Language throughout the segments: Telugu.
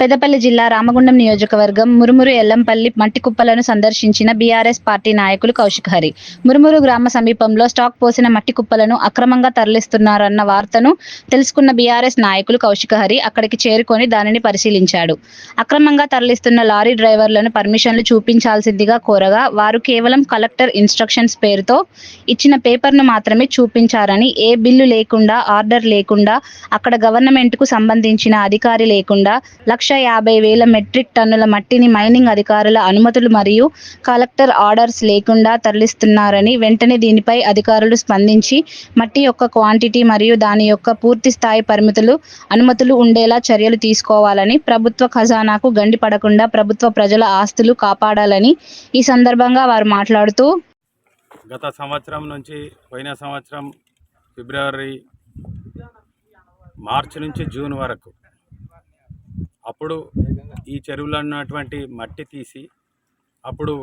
పెద్దపల్లి జిల్లా రామగుండం నియోజకవర్గం మురుమురు ఎల్లంపల్లి మట్టి కుప్పలను సందర్శించిన బీఆర్ఎస్ పార్టీ నాయకులు కౌశిక్ హరి. మురుమురు గ్రామ సమీపంలో స్టాక్ పోసిన మట్టి కుప్పలను అక్రమంగా తరలిస్తున్నారన్న వార్తను తెలుసుకున్న బీఆర్ఎస్ నాయకులు కౌశిక్ హరి అక్కడికి చేరుకొని దానిని పరిశీలించాడు. అక్రమంగా తరలిస్తున్న లారీ డ్రైవర్లను పర్మిషన్లు చూపించాల్సిందిగా కోరగా వారు కేవలం కలెక్టర్ ఇన్స్ట్రక్షన్స్ పేరుతో ఇచ్చిన పేపర్ను మాత్రమే చూపించారని ఏ బిల్లు లేకుండా ఆర్డర్ లేకుండా అక్కడ గవర్నమెంట్కు సంబంధించిన అధికారి లేకుండా లక్ష లక్ష యాభై వేల మెట్రిక్ టన్నుల మట్టిని మైనింగ్ అధికారుల అనుమతులు మరియు కలెక్టర్ ఆర్డర్స్ లేకుండా తరలిస్తున్నారని వెంటనే దీనిపై అధికారులు స్పందించి మట్టి యొక్క క్వాంటిటీ మరియు దాని యొక్క పూర్తి స్థాయి పరిమితులు అనుమతులు ఉండేలా చర్యలు తీసుకోవాలని ప్రభుత్వ ఖజానాకు గండి పడకుండా ప్రభుత్వ ప్రజల ఆస్తులు కాపాడాలని ఈ సందర్భంగా వారు మాట్లాడుతూ గత సంవత్సరం నుంచి పోయిన సంవత్సరం ఫిబ్రవరి మార్చి నుంచి జూన్ వరకు అప్పుడు ఈ చెరువులో ఉన్నటువంటి మట్టి తీసి అప్పుడు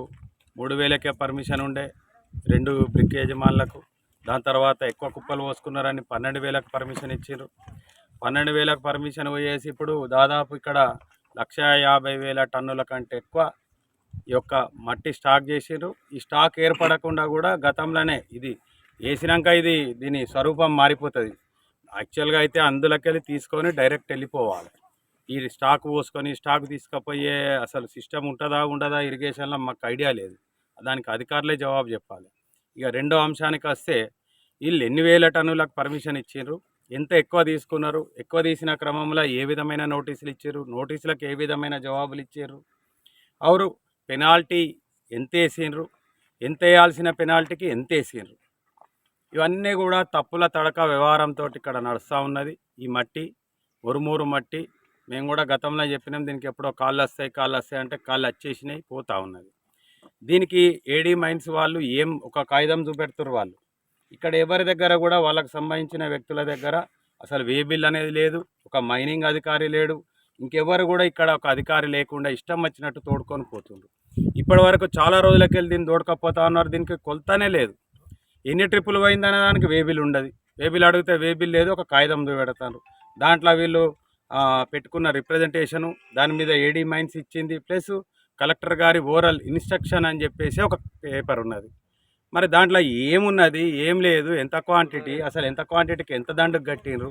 మూడు వేలకే పర్మిషన్ ఉండే రెండు బ్రిక్ యజమానులకు. దాని తర్వాత ఎక్కువ కుప్పలు పోసుకున్నారని పన్నెండు వేలకు పర్మిషన్ ఇచ్చారు పన్నెండు వేలకు పర్మిషన్ పోయేసి ఇప్పుడు దాదాపు ఇక్కడ లక్ష యాభై వేల టన్నుల కంటే ఎక్కువ ఈ యొక్క మట్టి స్టాక్ చేసారు ఈ స్టాక్ ఏర్పడకుండా కూడా గతంలోనే ఇది వేసినాక ఇది దీని స్వరూపం మారిపోతుంది. యాక్చువల్గా అయితే అందులోకెళ్ళి తీసుకొని డైరెక్ట్ వెళ్ళిపోవాలి. ఈ స్టాక్ పోసుకొని స్టాక్ తీసుకుపోయే అసలు సిస్టమ్ ఉంటుందా ఉండదా ఇరిగేషన్లో మాకు ఐడియా లేదు. దానికి అధికారులే జవాబు చెప్పాలి. ఇక రెండో అంశానికి వస్తే వీళ్ళు ఎన్ని వేల టన్నులకు పర్మిషన్ ఇచ్చారు ఎంత ఎక్కువ తీసుకున్నారు? ఎక్కువ తీసిన క్రమంలో ఏ విధమైన నోటీసులు ఇచ్చారు నోటీసులకు ఏ విధమైన జవాబులు ఇచ్చారు అవరు పెనాల్టీ ఎంత వేసిండ్రు ఎంత వేయాల్సిన పెనాల్టీకి ఎంత వేసిండ్రు ఇవన్నీ కూడా తప్పుల తడక వ్యవహారంతో ఇక్కడ నడుస్తూ ఉన్నది. ఈ మట్టి మురుమూరు మట్టి మేము కూడా గతంలో చెప్పినాం దీనికి ఎప్పుడో కాళ్ళు వస్తాయి కాళ్ళు వస్తాయి అంటే కాళ్ళు వచ్చేసినాయి పోతా ఉన్నది. దీనికి ఏడీ మైన్స్ వాళ్ళు ఏం ఒక కాగితం చూపెడుతున్నారు వాళ్ళు. ఇక్కడ ఎవరి దగ్గర కూడా వాళ్ళకు సంబంధించిన వ్యక్తుల దగ్గర అసలు వే బిల్ అనేది లేదు ఒక మైనింగ్ అధికారి లేడు ఇంకెవరు కూడా ఇక్కడ ఒక అధికారి లేకుండా ఇష్టం వచ్చినట్టు తోడుకొని పోతుండ్రు. ఇప్పటి వరకు చాలా రోజులకి వెళ్ళి దీన్ని తోడుకపోతా ఉన్నారు దీనికి కొలతనే లేదు. ఎన్ని ట్రిప్పులు పోయిందనే దానికి వేబిల్ ఉండదు. వేబిల్ అడిగితే వేబిల్ లేదు ఒక కాగితం పెడతారు దాంట్లో వీళ్ళు పెట్టుకున్న రిప్రజెంటేషను దాని మీద ఏడీ మైన్స్ ఇచ్చింది. ప్లస్ కలెక్టర్ గారి ఓరల్ ఇన్స్ట్రక్షన్ అని చెప్పేసి ఒక పేపర్ ఉన్నది. మరి దాంట్లో ఏమున్నది? ఏం లేదు. ఎంత క్వాంటిటీ అసలు ఎంత క్వాంటిటీకి ఎంత దండకు కట్టినరు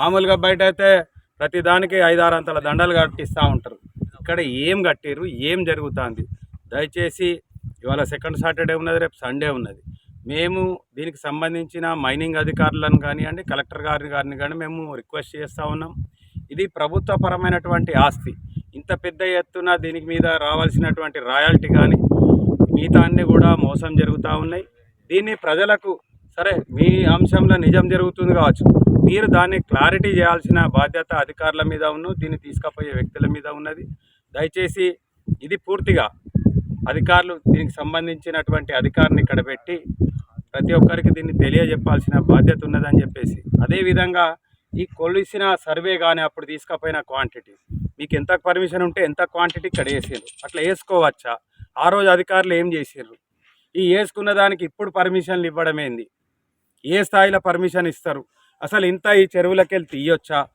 మామూలుగా బయట అయితే ప్రతి దానికి ఐదారు అంతల దండలు కట్టిస్తూ ఉంటారు. ఇక్కడ ఏం కట్టిరు ఏం జరుగుతుంది? దయచేసి ఇవాళ సెకండ్ సాటర్డే ఉన్నది రేపు సండే ఉన్నది. మేము దీనికి సంబంధించిన మైనింగ్ అధికారులను కానివ్వండి కలెక్టర్ గారిని గారిని కానీ మేము రిక్వెస్ట్ చేస్తూ ఉన్నాం. ఇది ప్రభుత్వపరమైనటువంటి ఆస్తి. ఇంత పెద్ద ఎత్తున దీనికి మీద రావాల్సినటువంటి రాయల్టీ కానీ మిగతా అన్నీ కూడా మోసం జరుగుతూ ఉన్నాయి. దీన్ని ప్రజలకు సరే మీ అంశంలో నిజం జరుగుతుంది కావచ్చు. మీరు దాన్ని క్లారిటీ చేయాల్సిన బాధ్యత అధికారుల మీద ఉన్న దీన్ని తీసుకుపోయే వ్యక్తుల మీద ఉన్నది. దయచేసి ఇది పూర్తిగా అధికారులు దీనికి సంబంధించినటువంటి అధికారిని ఇక్కడ పెట్టి ప్రతి ఒక్కరికి దీన్ని తెలియజెప్పాల్సిన బాధ్యత ఉన్నదని చెప్పేసి అదేవిధంగా ఈ కొలిసిన సర్వే కానీ అప్పుడు తీసుకుపోయిన క్వాంటిటీ మీకు ఎంత పర్మిషన్ ఉంటే ఎంత క్వాంటిటీ ఇక్కడ వేసారు అట్లా వేసుకోవచ్చా? ఆ రోజు అధికారులు ఏం చేసారు ఈ వేసుకున్న దానికి ఇప్పుడు పర్మిషన్లు ఇవ్వడం ఏంది? ఏ స్థాయిలో పర్మిషన్ ఇస్తారు? అసలు ఇంత ఈ చెరువులకి వెళ్ళి తీయొచ్చా?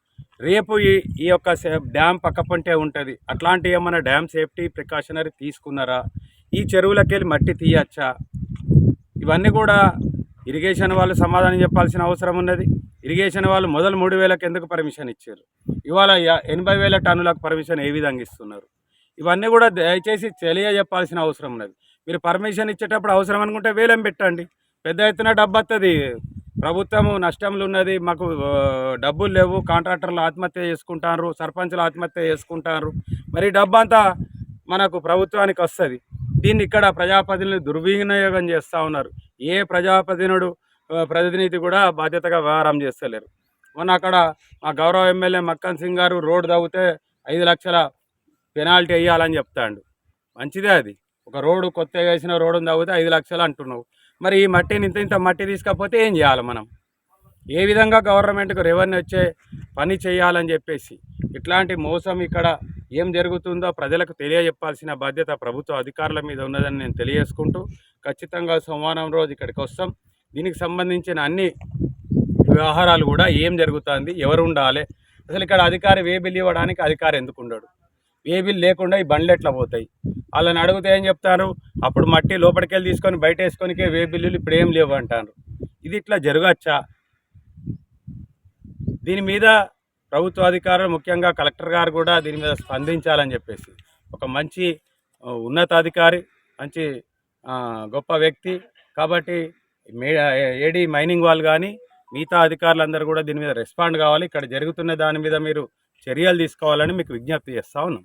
రేపు ఈ ఈ యొక్క డ్యామ్ పక్కపంటే ఉంటుంది. అట్లాంటి ఏమైనా డ్యామ్ సేఫ్టీ ప్రికాషనరీ తీసుకున్నారా? ఈ చెరువులకి వెళ్ళి మట్టి తీయచ్చా? ఇవన్నీ కూడా ఇరిగేషన్ వాళ్ళు సమాధానం చెప్పాల్సిన అవసరం ఉన్నది. ఇరిగేషన్ వాళ్ళు మొదలు మూడు వేలకు ఎందుకు పర్మిషన్ ఇచ్చారు? ఇవాళ ఎనభై వేల టన్నులకు పర్మిషన్ ఏ విధంగా ఇస్తున్నారు? ఇవన్నీ కూడా దయచేసి తెలియజెప్పాల్సిన అవసరం ఉన్నది. మీరు పర్మిషన్ ఇచ్చేటప్పుడు అవసరం అనుకుంటే వేలం పెట్టండి. పెద్ద ఎత్తున డబ్బు వస్తుంది ప్రభుత్వము నష్టంలో ఉన్నది. మాకు డబ్బులు లేవు. కాంట్రాక్టర్లు ఆత్మహత్య చేసుకుంటారు సర్పంచులు ఆత్మహత్య చేసుకుంటారు మరి డబ్బు అంతా మనకు ప్రభుత్వానికి వస్తుంది. దీన్ని ఇక్కడ ప్రజాప్రతినిధులు దుర్వినియోగం చేస్తూ ఉన్నారు. ఏ ప్రజాప్రతినిధుడు ప్రతినిధి కూడా బాధ్యతగా వ్యవహారం చేస్తలేరు. మొన్న అక్కడ మా గౌరవ ఎమ్మెల్యే మక్కన్ సింగ్ గారు రోడ్డు తవ్వితే ఐదు లక్షల పెనాల్టీ వేయాలని చెప్తాడు. మంచిదే అది. ఒక రోడ్డు కొత్తగా వేసిన రోడ్డుని తవ్వితే ఐదు లక్షలు అంటున్నావు. మరి ఈ మట్టిని ఇంత ఇంత మట్టి తీసుకపోతే ఏం చేయాలి మనం? ఏ విధంగా గవర్నమెంట్కు రెవెన్యూ వచ్చే పని చేయాలని చెప్పేసి ఇట్లాంటి మోసం ఇక్కడ ఏం జరుగుతుందో ప్రజలకు తెలియజెప్పాల్సిన బాధ్యత ప్రభుత్వ అధికారుల మీద ఉన్నదని నేను తెలియజేసుకుంటూ ఖచ్చితంగా సోమవారం రోజు ఇక్కడికి వస్తాం. దీనికి సంబంధించిన అన్ని వ్యవహారాలు కూడా ఏం జరుగుతుంది ఎవరు ఉండాలి? అసలు ఇక్కడ అధికారి వేబిల్ ఇవ్వడానికి అధికారి ఎందుకు ఉండడు? వేబిల్ లేకుండా ఈ బండ్లు ఎట్లా పోతాయి? వాళ్ళని అడిగితే ఏం చెప్తారు? అప్పుడు మట్టి లోపలికి వెళ్ళి తీసుకొని బయట వేసుకొనికే వే బిల్లులు ఇప్పుడు ఏం లేవు అంటారు. ఇది ఇట్లా జరగచ్చా? దీని మీద ప్రభుత్వ అధికారులు ముఖ్యంగా కలెక్టర్ గారు కూడా దీని మీద స్పందించాలని చెప్పేసి ఒక మంచి ఉన్నతాధికారి మంచి గొప్ప వ్యక్తి కాబట్టి ఏడీ మైనింగ్ వాళ్ళు కానీ మిగతా అధికారులందరూ కూడా దీని మీద రెస్పాండ్ కావాలి. ఇక్కడ జరుగుతున్న దాని మీద మీరు చర్యలు తీసుకోవాలని మీకు విజ్ఞప్తి చేస్తా ఉన్నాం.